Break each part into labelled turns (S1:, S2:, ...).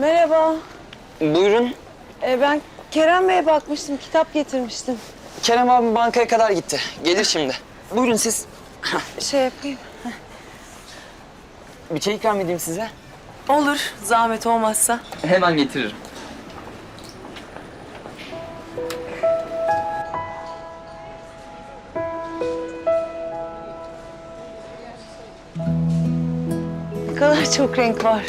S1: Merhaba.
S2: Buyurun.
S1: Ee, ben Kerem Bey'e bakmıştım, kitap getirmiştim.
S2: Kerem abim bankaya kadar gitti. Gelir şimdi. Buyurun siz.
S1: Şey yapayım.
S2: Bir çay ikram edeyim size.
S1: Olur, zahmet olmazsa.
S2: Hemen getiririm.
S1: Ne kadar çok renk var.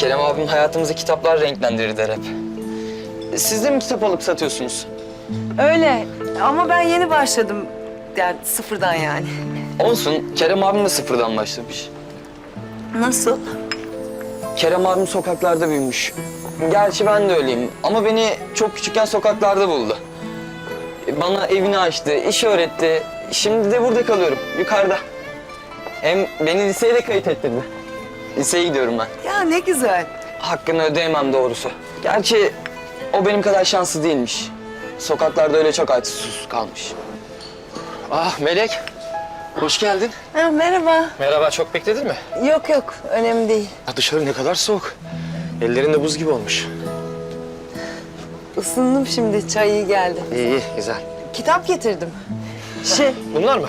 S2: Kerem abim hayatımızı kitaplar renklendirir der hep. Siz de mi kitap alıp satıyorsunuz?
S1: Öyle ama ben yeni başladım. Yani sıfırdan yani.
S2: Olsun. Kerem abim de sıfırdan başlamış.
S1: Nasıl?
S2: Kerem abim sokaklarda büyümüş. Gerçi ben de öyleyim ama beni çok küçükken sokaklarda buldu. Bana evini açtı, iş öğretti. Şimdi de burada kalıyorum, yukarıda. Hem beni liseye de kayıt ettirdi. Liseye gidiyorum ben.
S1: Ya ne güzel.
S2: Hakkını ödeyemem doğrusu. Gerçi o benim kadar şanslı değilmiş. Sokaklarda öyle çok açsız susuz kalmış. Ah Melek, hoş geldin.
S1: Ha, merhaba.
S3: Merhaba, çok bekledin mi?
S1: Yok yok, önemli değil.
S3: Ya dışarı ne kadar soğuk. Ellerin de buz gibi olmuş.
S1: Isındım şimdi, çay iyi geldi.
S3: İyi, iyi, güzel.
S1: Kitap getirdim. Şey,
S3: Bunlar mı?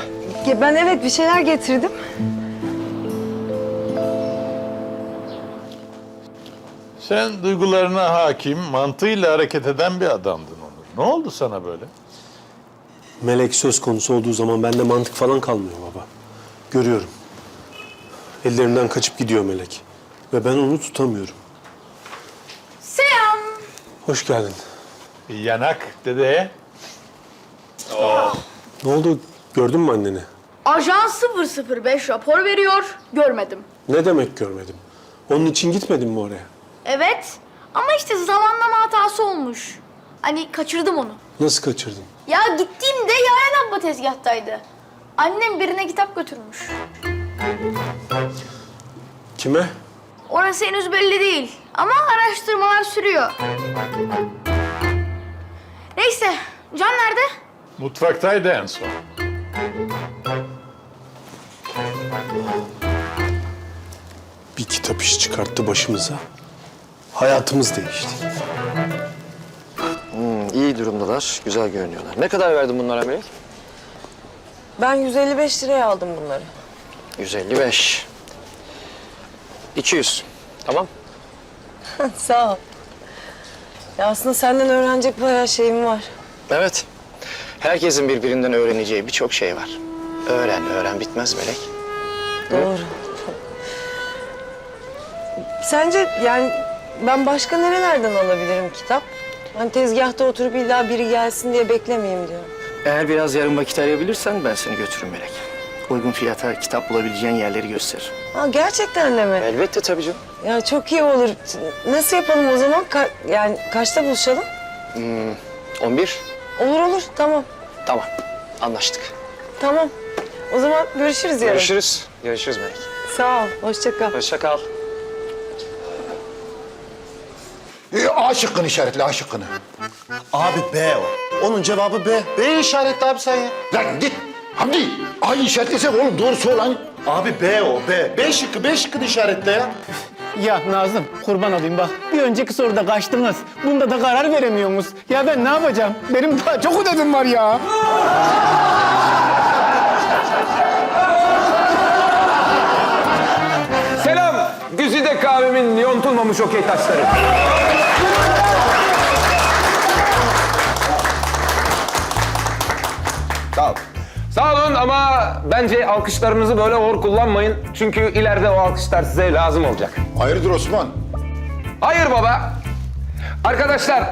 S1: ben evet bir şeyler getirdim.
S4: Sen duygularına hakim, mantığıyla hareket eden bir adamdın Onur. Ne oldu sana böyle?
S5: Melek söz konusu olduğu zaman bende mantık falan kalmıyor baba. Görüyorum. Ellerinden kaçıp gidiyor Melek. Ve ben onu tutamıyorum.
S6: Selam.
S5: Hoş geldin.
S4: Bir yanak dede.
S5: Ne oldu? Gördün mü anneni?
S6: Ajan 005 rapor veriyor. Görmedim.
S5: Ne demek görmedim? Onun için gitmedin mi oraya?
S6: Evet. Ama işte zamanlama hatası olmuş. Hani kaçırdım onu.
S5: Nasıl kaçırdın?
S6: Ya gittiğimde Yaren abla tezgahtaydı. Annem birine kitap götürmüş.
S5: Kime?
S6: Orası henüz belli değil. Ama araştırmalar sürüyor. Neyse. Can nerede?
S4: Mutfaktaydı en son.
S5: Bir kitap iş çıkarttı başımıza. Hayatımız değişti.
S3: iyi durumdalar, güzel görünüyorlar. Ne kadar verdin bunlara Melek?
S1: Ben 155 liraya aldım bunları.
S3: 155. 200. Tamam.
S1: Sağ ol. Ya aslında senden öğrenecek bayağı şeyim var.
S3: Evet. Herkesin birbirinden öğreneceği birçok şey var. Öğren, öğren bitmez Melek.
S1: Doğru. Sence yani ben başka nerelerden alabilirim kitap? Hani tezgahta oturup illa biri gelsin diye beklemeyeyim diyorum.
S3: Eğer biraz yarın vakit ayırabilirsen ben seni götürürüm Melek. Uygun fiyata kitap bulabileceğin yerleri gösteririm.
S1: Ha gerçekten de mi?
S3: Elbette tabii canım.
S1: Ya çok iyi olur. Nasıl yapalım o zaman? Ka- yani kaçta buluşalım?
S3: 11.
S1: Olur olur tamam.
S3: Tamam. Anlaştık.
S1: Tamam. O zaman görüşürüz yarın.
S3: Görüşürüz. Görüşürüz Melek.
S1: Sağ ol. Hoşça kal.
S3: Hoşça kal.
S7: E, A şıkkını işaretle A şıkkını.
S8: Abi B o. Onun cevabı B. B işaretli abi sen ya.
S7: Lan git. Hamdi A'yı işaretlesek oğlum doğrusu o lan.
S8: Abi B o B. B şıkkı B şıkkını işaretle ya.
S9: Ya Nazım kurban olayım bak. Bir önceki soruda kaçtınız. Bunda da karar veremiyorsunuz. Ya ben ne yapacağım? Benim daha çok ödevim var ya.
S10: Güzide kahvemin yontulmamış okey taşları. Sağ ol. Sağ olun ama bence alkışlarınızı böyle hor kullanmayın. Çünkü ileride o alkışlar size lazım olacak.
S7: Hayırdır Osman?
S10: Hayır baba. Arkadaşlar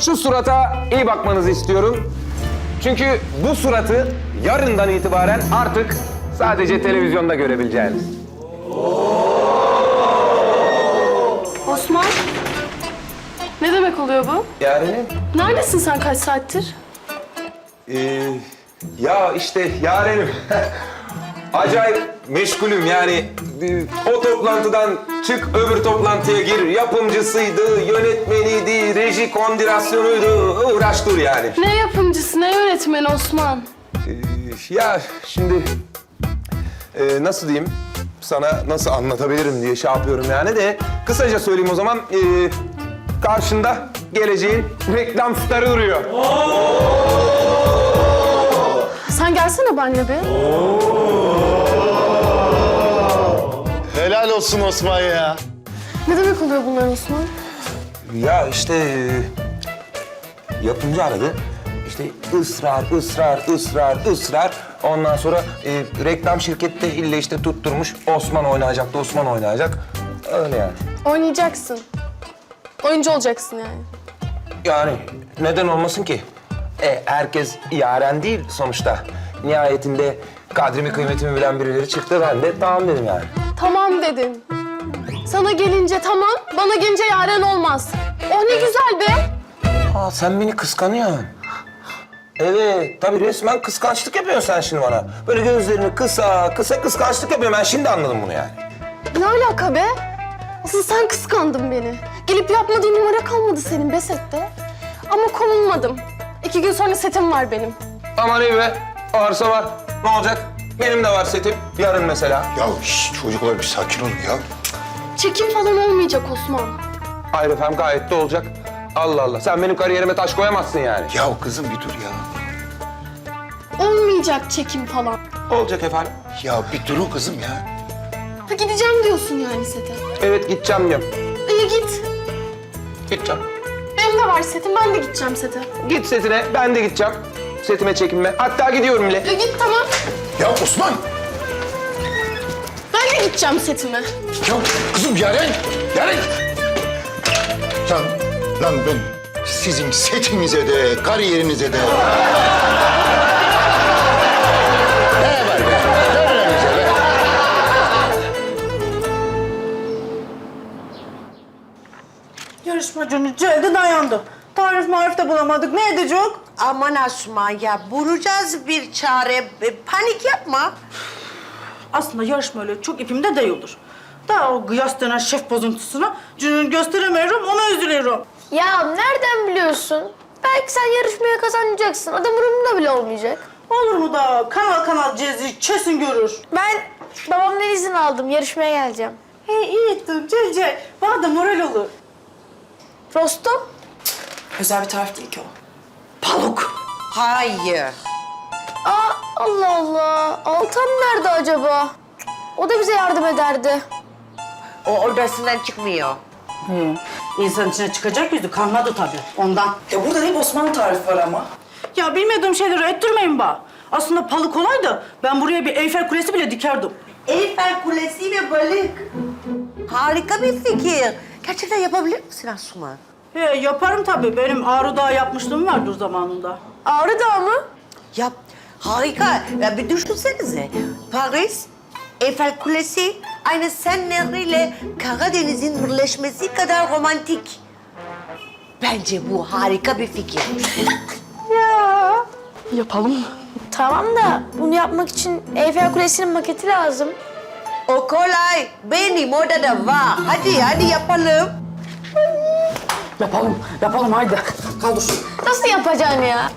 S10: şu surata iyi bakmanızı istiyorum. Çünkü bu suratı yarından itibaren artık sadece televizyonda görebileceğiniz.
S11: Osman. Ne demek oluyor bu?
S10: Yarenim.
S11: Neredesin sen kaç saattir?
S10: Ee, ya işte yarenim. Acayip meşgulüm yani. Ee, O toplantıdan çık öbür toplantıya gir. Yapımcısıydı, yönetmeniydi, reji kondirasyonuydu. Uğraş dur yani.
S11: Ne yapımcısı, ne yönetmeni Osman?
S10: Ee, ya şimdi e, nasıl diyeyim? Sana nasıl anlatabilirim diye şey yapıyorum yani de kısaca söyleyeyim o zaman. Ee, karşında geleceğin reklam starı duruyor.
S11: Sen gelsene benimle bir.
S8: Helal olsun Osman ya.
S11: Ne demek oluyor bunlar Osman?
S10: Ya işte e, yapımcı aradı. İşte ısrar, ısrar, ısrar, ısrar. Ondan sonra e, reklam şirkette ille işte tutturmuş. Osman oynayacaktı, Osman oynayacak. Öyle yani.
S11: Oynayacaksın. Oyuncu olacaksın yani.
S10: Yani neden olmasın ki? E, herkes yaren değil sonuçta. Nihayetinde kadrimi kıymetimi bilen birileri çıktı. Ben de tamam dedim yani.
S11: Tamam dedin. Sana gelince tamam, bana gelince yaren olmaz. Oh ne güzel be.
S10: Aa, sen beni kıskanıyorsun. Evet, tabii resmen kıskançlık yapıyorsun sen şimdi bana. Böyle gözlerini kısa, kısa kıskançlık yapıyorum. Ben şimdi anladım bunu yani.
S11: Ne alaka be? Asıl sen kıskandın beni. Gelip yapmadığın numara kalmadı senin be sette. Ama konulmadım. İki gün sonra setim var benim.
S10: Aman iyi be, varsa var. Ne olacak? Benim de var setim. Yarın mesela.
S7: Ya şş, çocuklar bir sakin olun ya.
S11: Çekim falan olmayacak Osman.
S10: Hayır efendim gayet de olacak. Allah Allah. Sen benim kariyerime taş koyamazsın yani.
S7: Ya kızım bir dur ya.
S11: Olmayacak çekim falan.
S10: Olacak efendim.
S7: Ya bir durun kızım ya.
S11: Ha gideceğim diyorsun yani sete.
S10: Evet gideceğim diyorum.
S11: İyi git.
S10: Gideceğim.
S11: Benim de var setim, ben de gideceğim sete.
S10: Git setine, ben de gideceğim. Setime çekinme. Hatta gidiyorum bile.
S11: E git tamam.
S7: Ya Osman!
S11: Ben de gideceğim setime.
S7: Ya kızım Yaren! Yaren! Lan, lan ben sizin setinize de, kariyerinize de... ne var be?
S12: Yarışmacının cildi dayandı. Tarif marif de bulamadık. Ne edecek?
S1: Aman Asuman ya bulacağız bir çare. E, Panik yapma.
S12: Aslında yarışma öyle çok ipimde değildir. Daha o kıyas denen şef bozuntusuna cünün gösteremiyorum, üzülüyorum.
S6: Ya nereden biliyorsun? Belki sen yarışmaya kazanacaksın. Adam umurumda bile olmayacak.
S12: Olur mu da kanal kanal cezi kesin görür.
S6: Ben babamdan izin aldım. Yarışmaya geleceğim.
S12: He iyi ettin Cece. Bana da moral olur.
S6: Rostom?
S12: Özel bir tarif değil ki o.
S1: Paluk. Hayır.
S6: Aa Allah Allah. Altan nerede acaba? O da bize yardım ederdi.
S1: O odasından çıkmıyor.
S12: He. İnsan içine çıkacak yüzü kalmadı tabii ondan. Ya burada hep Osmanlı tarifi var ama. Ya bilmediğim şeyleri ettirmeyin bana. Aslında palı kolay da ben buraya bir Eyfel Kulesi bile dikerdim.
S1: Eyfel Kulesi ve balık. Harika bir fikir. Gerçekten yapabilir misin Asuman?
S12: He, yaparım tabii. Benim Ağrı Dağı yapmışlığım vardır zamanında.
S6: Ağrı Dağı mı?
S1: Yap. Harika. Ya bir düşünsenize. Paris, Eyfel Kulesi aynı Sen Nehri ile Karadeniz'in birleşmesi kadar romantik. Bence bu harika bir fikir.
S11: Yapalım.
S6: Tamam da bunu yapmak için Eyfel Kulesi'nin maketi lazım.
S1: O kolay. Benim odada var. Hadi hadi yapalım.
S12: Yapalım, yapalım haydi. Kaldır.
S6: Nasıl yapacaksın ya?